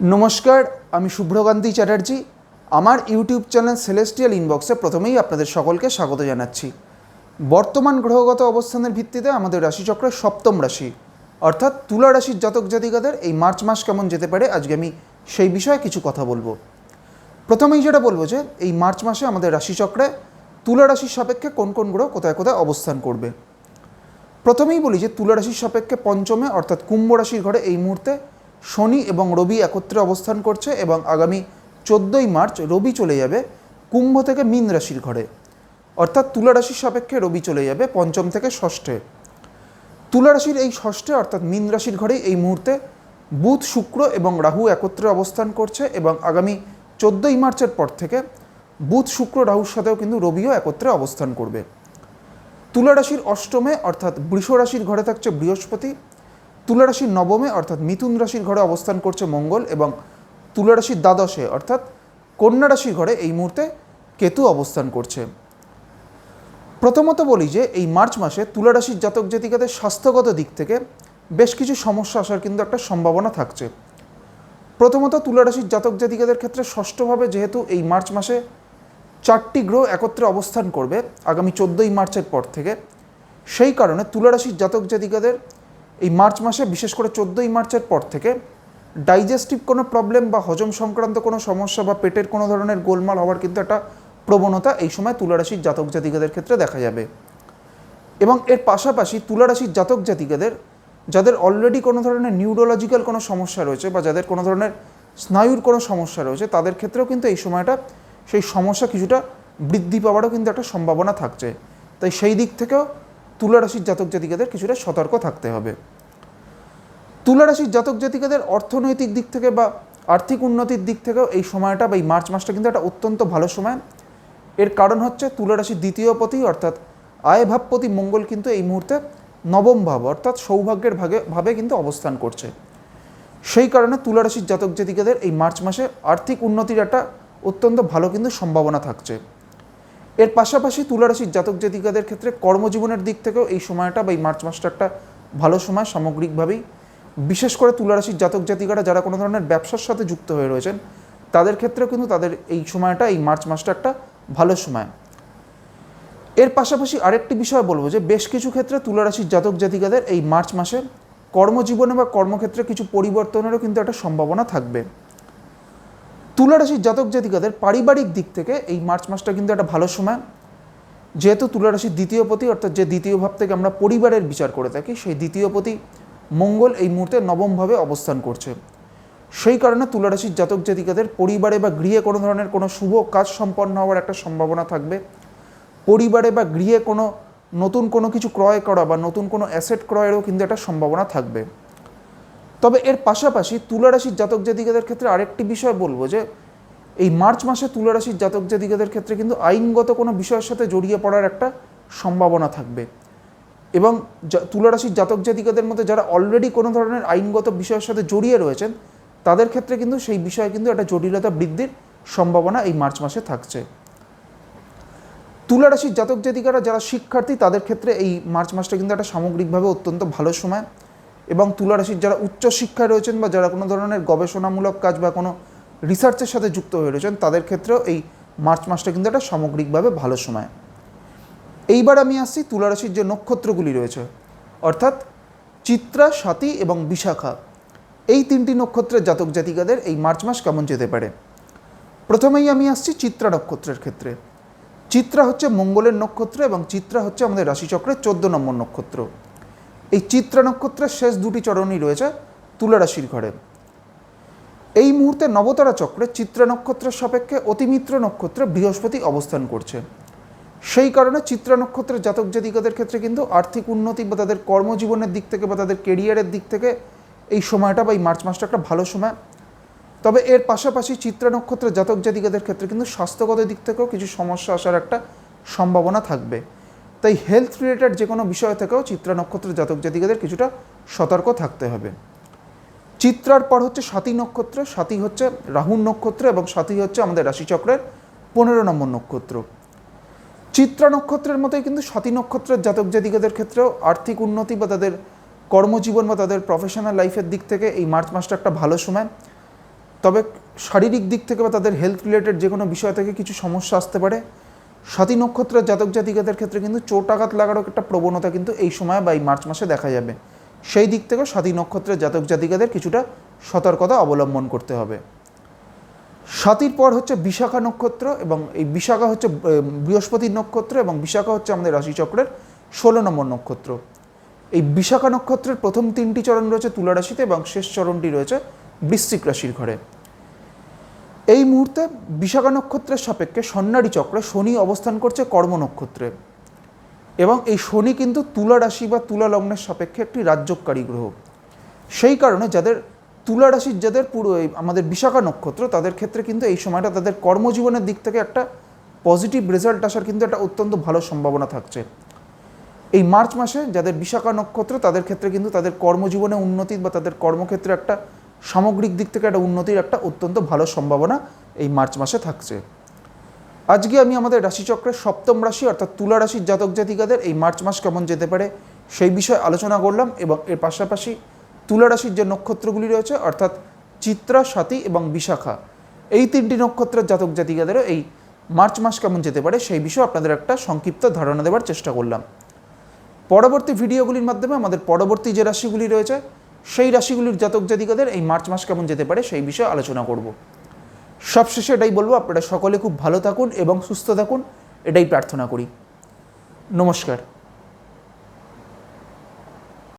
নমস্কার, আমি শুভ্রকান্তি চ্যাটার্জি। আমার ইউটিউব চ্যানেল সেলেস্টিয়াল ইনবক্সে প্রথমেই আপনাদের সকলকে স্বাগত জানাচ্ছি। বর্তমান গ্রহগত অবস্থানের ভিত্তিতে আমাদের রাশিচক্রের সপ্তম রাশি। অর্থাৎ তুলা রাশির জাতক জাতিকাদের এই মার্চ মাস কেমন যেতে পারে, আজকে আমি সেই বিষয়ে কিছু কথা বলব। প্রথমেই যেটা বলব যে, এই মার্চ মাসে আমাদের রাশিচক্রে তুলা রাশির সাপেক্ষে কোন কোন গ্রহ কোথায় কোথায় অবস্থান করবে। প্রথমেই বলি যে, তুলা রাশির সাপেক্ষে পঞ্চমে, অর্থাৎ কুম্ভ রাশির ঘরে এই মুহূর্তে শনি এবং রবি একত্রে অবস্থান করছে এবং আগামী চোদ্দোই মার্চ রবি চলে যাবে কুম্ভ থেকে মীন রাশির ঘরে। অর্থাৎ তুলা রাশির সাপেক্ষে রবি চলে যাবে পঞ্চম থেকে ষষ্ঠে। তুলা রাশির এই ষষ্ঠে অর্থাৎ মীন রাশির ঘরেই এই মুহূর্তে বুধ, শুক্র এবং রাহু একত্রে অবস্থান করছে এবং আগামী চোদ্দোই মার্চের পর থেকে বুধ, শুক্র, রাহুর সাথেও কিন্তু রবিও একত্রে অবস্থান করবে। তুলা রাশির অষ্টমে অর্থাৎ বৃষ রাশির ঘরে থাকছে বৃহস্পতি। তুলা রাশির নবমে, অর্থাৎ মিথুন রাশির ঘরে অবস্থান করছে মঙ্গল এবং তুলা রাশির দ্বাদশে, অর্থাৎ কন্যা রাশির ঘরে এই মুহূর্তে কেতু অবস্থান করছে। প্রথমত বলি যে, এই মার্চ মাসে তুলা রাশির জাতক জাতিকাদের স্বাস্থ্যগত দিক থেকে বেশ কিছু সমস্যা আসার কিন্তু একটা সম্ভাবনা থাকছে। প্রথমত তুলা রাশির জাতক জাতিকাদের ক্ষেত্রে ষষ্ঠভাবে যেহেতু এই মার্চ মাসে চারটি গ্রহ একত্রে অবস্থান করবে আগামী চোদ্দোই মার্চের পর থেকে, সেই কারণে তুলারাশির জাতক জাতিকাদের এই মার্চ মাসে, বিশেষ করে চোদ্দোই মার্চের পর থেকে ডাইজেস্টিভ কোনো প্রবলেম বা হজম সংক্রান্ত কোনো সমস্যা বা পেটের কোনো ধরনের গোলমাল হওয়ার কিন্তু একটা প্রবণতা এই সময় তুলা রাশির জাতক জাতিকাদের ক্ষেত্রে দেখা যাবে। এবং এর পাশাপাশি তুলা রাশির জাতক জাতিকাদের, যাদের অলরেডি কোনো ধরনের নিউরোলজিক্যাল কোনো সমস্যা রয়েছে বা যাদের কোনো ধরনের স্নায়ুর কোনো সমস্যা রয়েছে, তাদের ক্ষেত্রেও কিন্তু এই সময়টা সেই সমস্যা কিছুটা বৃদ্ধি পাওয়ারও কিন্তু একটা সম্ভাবনা থাকছে। তাই সেই দিক থেকেও তুলা রাশির জাতক জাতিকাদের কিছুটা সতর্ক থাকতে হবে। তুলা রাশির জাতক জাতিকাদের অর্থনৈতিক দিক থেকে বা আর্থিক উন্নতির দিক থেকেও এই সময়টা বা এই মার্চ মাসটা কিন্তু একটা অত্যন্ত ভালো সময়। এর কারণ হচ্ছে তুলা রাশির দ্বিতীয় পতি অর্থাৎ আয় ভাবপতি মঙ্গল কিন্তু এই মুহূর্তে নবম ভাব অর্থাৎ সৌভাগ্যের ভাগে, ভাবে কিন্তু অবস্থান করছে। সেই কারণে তুলা রাশির জাতক জাতিকাদের এই মার্চ মাসে আর্থিক উন্নতির একটা অত্যন্ত ভালো কিন্তু সম্ভাবনা থাকছে। এর পাশাপাশি তুলা রাশির জাতক জাতিকাদের ক্ষেত্রে কর্মজীবনের দিক থেকেও এই সময়টা বা এই মার্চ মাসটা একটা ভালো সময় সামগ্রিকভাবেই। বিশেষ করে তুলারাশির জাতক জাতিকারা যারা কোনো ধরনের ব্যবসার সাথে যুক্ত হয়ে রয়েছেন, তাদের ক্ষেত্রেও কিন্তু তাদের এই সময়টা, এই মার্চ মাসটা একটা ভালো সময়। এর পাশাপাশি আরেকটি বিষয় বলব যে, বেশ কিছু ক্ষেত্রে তুলারাশির জাতক জাতিকাদের এই মার্চ মাসে কর্মজীবনে বা কর্মক্ষেত্রে কিছু পরিবর্তনেরও কিন্তু একটা সম্ভাবনা থাকবে। তুলারাশির জাতক জাতিকাদের পারিবারিক দিক থেকে এই মার্চ মাসটা কিন্তু একটা ভালো সময়। যেহেতু তুলা রাশির দ্বিতীয় পতি, অর্থাৎ যে দ্বিতীয় ভাব থেকে আমরা পরিবারের বিচার করে থাকি, সেই দ্বিতীয় পতি মঙ্গল এই মুহূর্তে নবমভাবে অবস্থান করছে। সেই কারণে তুলারাশির জাতক জাতিকাদের পরিবারে বা গৃহে কোনো ধরনের কোনো শুভ কাজ সম্পন্ন হওয়ার একটা সম্ভাবনা থাকবে। পরিবারে বা গৃহে কোনো নতুন কোনো কিছু ক্রয় করা বা নতুন কোনো অ্যাসেট ক্রয়েরও কিন্তু একটা সম্ভাবনা থাকবে। তবে এর পাশাপাশি তুলারাশির জাতক জাতিকাদের ক্ষেত্রে আরেকটি বিষয় বলব যে, এই মার্চ মাসে তুলারাশির জাতক জাতিকাদের ক্ষেত্রে কিন্তু আইনগত কোনো বিষয়ের সাথে জড়িয়ে পড়ার একটা সম্ভাবনা থাকবে। এবং জা- তুলা রাশির জাতক জাতিকাদের মধ্যে যারা অলরেডি কোনো ধরনের আইনগত বিষয়ের সাথে জড়িয়ে রয়েছেন, তাদের ক্ষেত্রে কিন্তু সেই বিষয়ে কিন্তু একটা জটিলতা বৃদ্ধির সম্ভাবনা এই মার্চ মাসে থাকছে। তুলা রাশির জাতক জাতিকারা যারা শিক্ষার্থী, তাদের ক্ষেত্রে এই মার্চ মাসটা কিন্তু একটা সামগ্রিকভাবে অত্যন্ত ভালো সময়। এবং তুলা রাশির যারা উচ্চ শিক্ষায় রয়েছেন বা যারা কোনো ধরনের গবেষণামূলক কাজ বা কোনো রিসার্চের সাথে যুক্ত হয়ে রয়েছেন, তাদের ক্ষেত্রেও এই মার্চ মাসটা কিন্তু একটা সামগ্রিকভাবে ভালো সময়। এইবার আমি আসছি তুলা রাশির যে নক্ষত্রগুলি রয়েছে, অর্থাৎ চিত্রা স্বাতি এবং বিশাখা। এই তিনটি নক্ষত্রের জাতক জাতিকাদের এই মার্চ মাস কেমন যেতে পারে? প্রথমেই আমি আসছি চিত্রা নক্ষত্রের ক্ষেত্রে। চিত্রা হচ্ছে মঙ্গলের নক্ষত্র এবং চিত্রা হচ্ছে আমাদের রাশিচক্রের চোদ্দ নম্বর নক্ষত্র। এই চিত্রা নক্ষত্রের শেষ দুটি চরণই রয়েছে তুলা রাশির ঘরে। এই মুহূর্তে নবতারা চক্রে চিত্রা নক্ষত্রের সাপেক্ষে অতিমিত্র নক্ষত্রে বৃহস্পতি অবস্থান করছে। সেই কারণে চিত্রা নক্ষত্রের জাতক জাতিকাদের ক্ষেত্রে কিন্তু আর্থিক উন্নতি বা তাদের কর্মজীবনের দিক থেকে বা তাদের কেরিয়ারের দিক থেকে এই সময়টা বা এই মার্চ মাসটা একটা ভালো সময়। তবে এর পাশাপাশি চিত্রা নক্ষত্রের জাতক জাতিকাদের ক্ষেত্রে কিন্তু স্বাস্থ্যগত দিক থেকেও কিছু সমস্যা আসার একটা সম্ভাবনা থাকবে। তাই হেলথ রিলেটেড যে কোনো বিষয় থেকেও চিত্রা নক্ষত্রের জাতক জাতিকাদের কিছুটা সতর্ক থাকতে হবে। চিত্রার পর হচ্ছে সাতী নক্ষত্র, সাতী হচ্ছে রাহুর নক্ষত্র এবং সাথী হচ্ছে আমাদের রাশিচক্রের পনেরো নম্বর নক্ষত্র। চিত্রা নক্ষত্রের মতোই কিন্তু সাতী নক্ষত্রের জাতক জাতিকাদের ক্ষেত্রেও আর্থিক উন্নতি বা তাদের কর্মজীবন বা তাদের প্রফেশনাল লাইফের দিক থেকে এই মার্চ মাসটা একটা ভালো সময়। তবে শারীরিক দিক থেকে বা তাদের হেলথ রিলেটেড যে কোনো বিষয় থেকে কিছু সমস্যা আসতে পারে। সাথী নক্ষত্রের জাতক জাতিকাদের ক্ষেত্রে কিন্তু চোট আঘাত লাগারও একটা প্রবণতা কিন্তু এই সময় বা এই মার্চ মাসে দেখা যাবে। সেই দিক থেকেও সাথী নক্ষত্রের জাতক জাতিকাদের কিছুটা সতর্কতা অবলম্বন করতে হবে। সাতির পর হচ্ছে বিশাখা নক্ষত্র এবং এই বিশাখা হচ্ছে বৃহস্পতির নক্ষত্র এবং বিশাখা হচ্ছে আমাদের রাশিচক্রের ষোলো নম্বর নক্ষত্র। এই বিশাখা নক্ষত্রের প্রথম তিনটি চরণ রয়েছে তুলা রাশিতে এবং শেষ চরণটি রয়েছে বৃশ্চিক রাশির ঘরে। এই মুহূর্তে বিশাখা নক্ষত্রের সাপেক্ষে সন্ন্যারী চক্রে শনি অবস্থান করছে কর্ম নক্ষত্রে এবং এই শনি কিন্তু তুলা রাশি বা তুলা লগ্নের সাপেক্ষে একটি রাজ্যকারী গ্রহ। সেই কারণে যাদের তুলা রাশির যাদের পুরো আমাদের বিশাখা নক্ষত্র, তাদের ক্ষেত্রে কিন্তু এই সময়টা তাদের কর্মজীবনের দিক থেকে একটা পজিটিভ রেজাল্ট আসার কিন্তু একটা অত্যন্ত ভালো সম্ভাবনা থাকছে। এই মার্চ মাসে যাদের বিশাখা নক্ষত্র, তাদের ক্ষেত্রে কিন্তু তাদের কর্মজীবনে উন্নতি বা তাদের কর্মক্ষেত্রে একটা সামগ্রিক দিক থেকে একটা উন্নতির একটা অত্যন্ত ভালো সম্ভাবনা এই মার্চ মাসে থাকছে। আজকে আমি আমাদের রাশিচক্রের সপ্তম রাশি অর্থাৎ তুলা রাশির জাতক জাতিকাদের এই মার্চ মাস কেমন যেতে পারে সেই বিষয়ে আলোচনা করলাম এবং এর পাশাপাশি তুলা রাশির যে নক্ষত্রগুলি রয়েছে, অর্থাৎ চিত্রা, সাথী এবং বিশাখা, এই তিনটি নক্ষত্রের জাতক জাতিকাদেরও এই মার্চ মাস কেমন যেতে পারে সেই বিষয়ে আপনাদের একটা সংক্ষিপ্ত ধারণা দেওয়ার চেষ্টা করলাম। পরবর্তী ভিডিওগুলির মাধ্যমে আমাদের পরবর্তী যে রাশিগুলি রয়েছে, সেই রাশিগুলির জাতক জাতিকাদের এই মার্চ মাস কেমন যেতে পারে সেই বিষয়ে আলোচনা করব। সবশেষে এটাই বলব, আপনারা সকলে খুব ভালো থাকুন এবং সুস্থ থাকুন, এটাই প্রার্থনা করি। নমস্কার।